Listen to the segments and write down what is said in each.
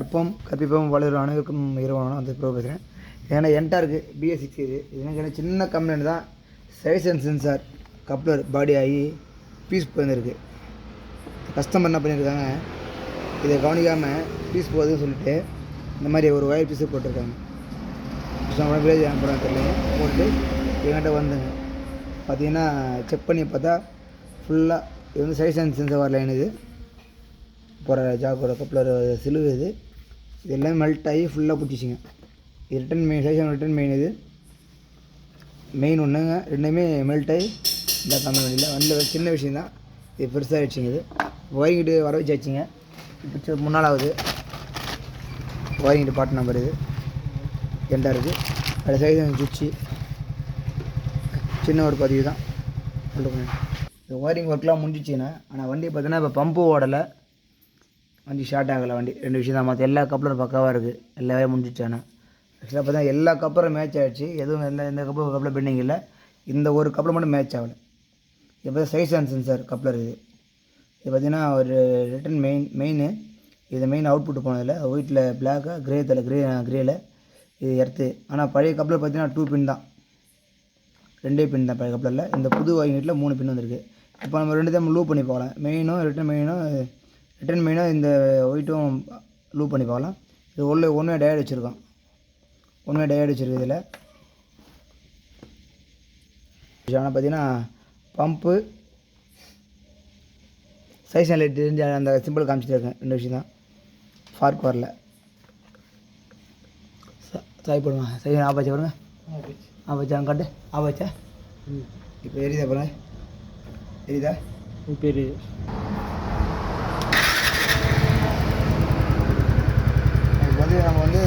கற்பம் கற்பிப்பம் வளரும் அனைவருக்கும் இரவான அந்த ப்ரோ பேசுகிறேன் ஏன்னா என்டா இருக்குது பிஎஸ் சிக்ஸ் இது. இது எனக்கு என்ன சின்ன கம்ப்ளைண்ட் தான். Size and sensor coupler body ஆகி பீஸ் போயிருந்துருக்கு. கஸ்டமர் என்ன பண்ணியிருக்காங்க இதை கவனிக்காமல் பீஸ் போகுதுன்னு சொல்லிட்டு இந்த மாதிரி ஒரு ஒயர் பீஸு போட்டிருக்காங்க. நம்ம வில்லேஜ் அனுப்புகிறாங்க தெரியல. போட்டு என்கிட்ட வந்துங்க. பார்த்தீங்கன்னா செக் பண்ணி பார்த்தா ஃபுல்லாக இது வந்து சைஸ் அண்ட் சென்சார் வர லைன் இது போகிற ஜாக்கோட கப்ளர் சிலுவு இது. இது எல்லாமே மெல்ட் ஆகி ஃபுல்லாக பிடிச்சிச்சிங்க இது return main size return main இது. மெயின் ஒன்றுங்க ரெண்டுமே மெல்ட் ஆகி இந்த கம்மி வண்டியில். வண்டியில் சின்ன விஷயம் தான் இது பெருசாகிடுச்சிங்க இது. ஒயரிங்கிட்டு வர வச்சாச்சுங்க. இப்போ சி- முன்னாள் ஆகுது ஒயரிங்கிட்டு பாட்டு நம்பர் இது. எண்டாக இருக்குது அது சைஸ் சுவிட்சு சின்ன ஒரு பதிவு தான் சொல்லுங்க இந்த ஒயரிங் ஒர்க்லாம் முடிஞ்சிச்சுன்னா ஆனால் வண்டி பார்த்தீங்கன்னா இப்போ பம்பு ஓடலை. வண்டி ஷார்ட் ஆகலை வண்டி ரெண்டு விஷயம் தான். மற்ற எல்லா கப்பலரும் பக்காவாக இருக்குது எல்லா வேலையும் முடிஞ்சிச்சானே ஆனால் ஆக்சுவலாக பார்த்தா எல்லா கப்பலும் மேட்ச் ஆகிடுச்சு எதுவும் எந்த எந்த கப்பலும் கப்பலில் பெண்டிங் இல்லை. இந்த ஒரு கப்பல் மட்டும் மேட்ச் ஆகலை. இது பார்த்தா சைஸ் அண்ட் சென்சார் கப்ளர் இது. இது பார்த்தீங்கன்னா ஒரு ரிட்டன் மெயின் மெயின் இது மெயின் அவுட்புட் போனதில் ஒயிட்டில் பிளாக்காக கிரே தலை கிரே கிரேயில் இது எர்த்து ஆனால் பழைய கப்பலில் பார்த்தீங்கன்னா டூ பின் தான். ரெண்டே பின் தான் பழைய கப்பலில் இந்த புது வாங்கிட்டில் மூணு பின் வந்திருக்கு. இப்போ நம்ம ரெண்டு தான் லூப் பண்ணி போகலாம். மெயினும் ரிட்டன் மெயினும் ரிட்டன் மெயினும் இந்த ஒயிட்டும் லூப் பண்ணி போகலாம் இது உள்ள ஒன்று டயர்டு வச்சுருக்கோம் ஒன்று டயர்டு வச்சுருக்கு இதில். ஆனால் பார்த்தீங்கன்னா பம்பு சைஸ் லைட் தெரிஞ்ச அந்த சிம்பிள் காமிச்சிட்டு இருக்கேன். ரெண்டு விஷயம் தான் ஃபார்க் வரல சாய் போடுங்க சரி ஆபாச்சா பாருங்க. அங்கே காட்டு. ஆபாச்சா இப்போ எரியுதா பாருங்க. எரியுதா? இப்போ வந்து நம்ம வந்து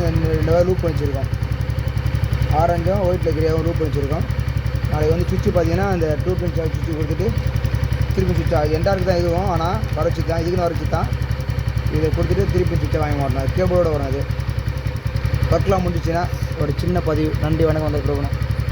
ரெண்டு வேலை லூப் வச்சுருக்கோம். ஆரஞ்சும் ஒயிட்டில் கிரேவும் லூப் வச்சுருக்கோம். நாளைக்கு வந்து சுவிட்சு பார்த்தீங்கன்னா அந்த டூ பின் சுவிட்சு கொடுத்துட்டு திருப்பி சுவிட்ச் அது எண்டாருக்கு தான் இதுவும் ஆனால் வரைச்சி தான் இதுக்குன்னு வரைச்சி தான். இதை கொடுத்துட்டு திருப்பி சுவிட்சை வாங்கி மாட்டோம் கேபிளோட வரும் அது. ஒர்க்லாம் முடிஞ்சிச்சுன்னா ஒரு சின்ன பதிவு நன்றி வணக்கம் வந்து